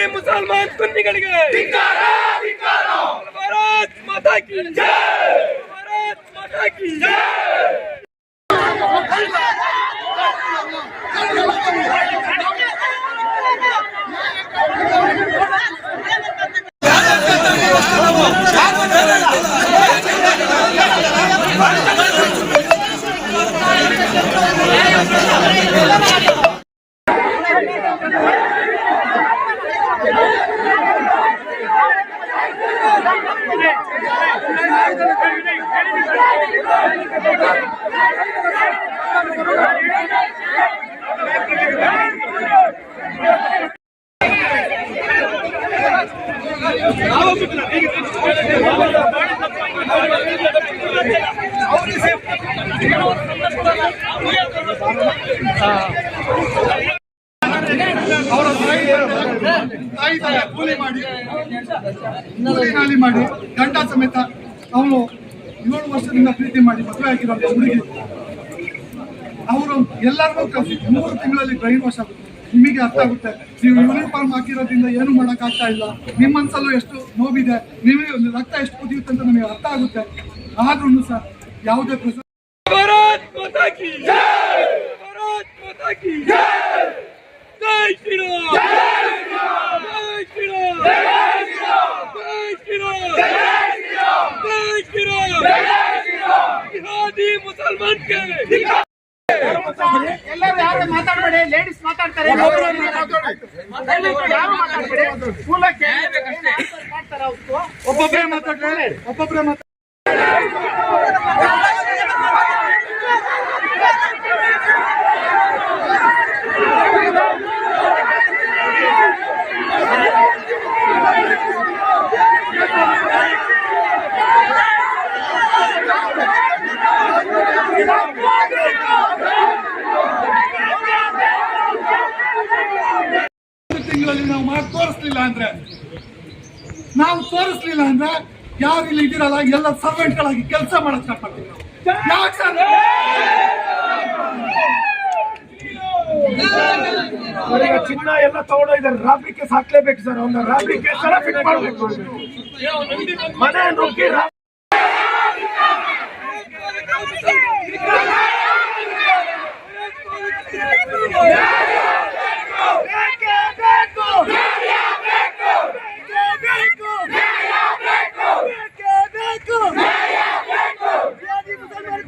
ये मुसलमान खुद निकल गए। भारत माता की भारत माता की ಅವರ ತಾಯಿ ತಾಯಿ ಕೂಲಿ ಮಾಡಿ ಕೂಲಿ ಖಾಲಿ ಮಾಡಿ ಗಂಟ ಸಮೇತ ಅವನು ಏಳು ವರ್ಷದಿಂದ ಪ್ರೀತಿ ಮಾಡಿ ಮದುವೆ ಆಗಿರೋ ಹುಡುಗಿ. ಅವರು ಎಲ್ಲರಿಗೂ ಕಲಿಸಿ ಮೂರು ತಿಂಗಳಲ್ಲಿ ಬ್ರೈನ್ ವಾಶ್ ಆಗುತ್ತೆ. ನಿಮಗೆ ಅರ್ಥ ಆಗುತ್ತೆ. ನೀವು ಯೂನಿಫಾರ್ಮ್ ಹಾಕಿರೋದ್ರಿಂದ ಏನು ಮಾಡಕ್ ಆಗ್ತಾ ಇಲ್ಲ. ನಿಮ್ಮ ಮನ್ಸಲ್ಲೂ ಎಷ್ಟು ನೋವಿದೆ, ನಿಮಗೆ ಒಂದು ರಕ್ತ ಎಷ್ಟು ಕುದಿಯುತ್ತೆ ಅಂತ ನಮಗೆ ಅರ್ಥ ಆಗುತ್ತೆ. ಆದ್ರೂ ಸರ್, ಯಾವುದೇ ಪ್ರಸ ಭಾರತ್ ಜಿಹಾದಿ ಮುಸಲ್ಮಾನ್ ಎಲ್ಲರೂ ಯಾರು ಮಾತಾಡಬೇಡಿ ಲೇಡೀಸ್ ಮಾತಾಡ್ತಾರೆ. ಯಾರು ಮಾತಾಡಬೇಡಿ? ಒಬ್ಬೊಬ್ಬರೇ ಮಾತಾಡ್ತಾರೆ ಒಬ್ಬೊಬ್ಬರೇ ಮಾತಾಡ್ತಾರೆ ಒಂದು ತಿಂಗಳಲ್ಲಿ ನಾವು ಮಾಡಿ ತೋರಿಸ್ಲಿಲ್ಲ ಅಂದ್ರೆ? ನಾವು ತೋರಿಸ್ಲಿಲ್ಲ ಅಂದ್ರೆ ಯಾರು ಇಲ್ಲಿ ಇದ್ದೀರಲ್ಲ ಎಲ್ಲ ಸರ್ವೆಂಟ್ಗಳಾಗಿ ಕೆಲಸ ಮಾಡಕ್ ಸ್ಟಾರ್ಟ್ ಮಾಡ್ತೀವಿ ನಾವು. ಯಾಕೆ ಸರ್? ಚಿನ್ನ ಎಲ್ಲ ತಗೊಂಡೋಗಿದ್ದಾರೆ ರಾಬ್ರಿ ಕೇಸ್ ಹಾಕ್ಲೇಬೇಕು ಸರ್. ಅವ್ನ ರಾಬ್ರಿ ಕೇಸ್ ಎಲ್ಲ ಫಿಟ್ ಮಾಡ್ಬೇಕು ಮನೆ ನುಗ್ಗಿ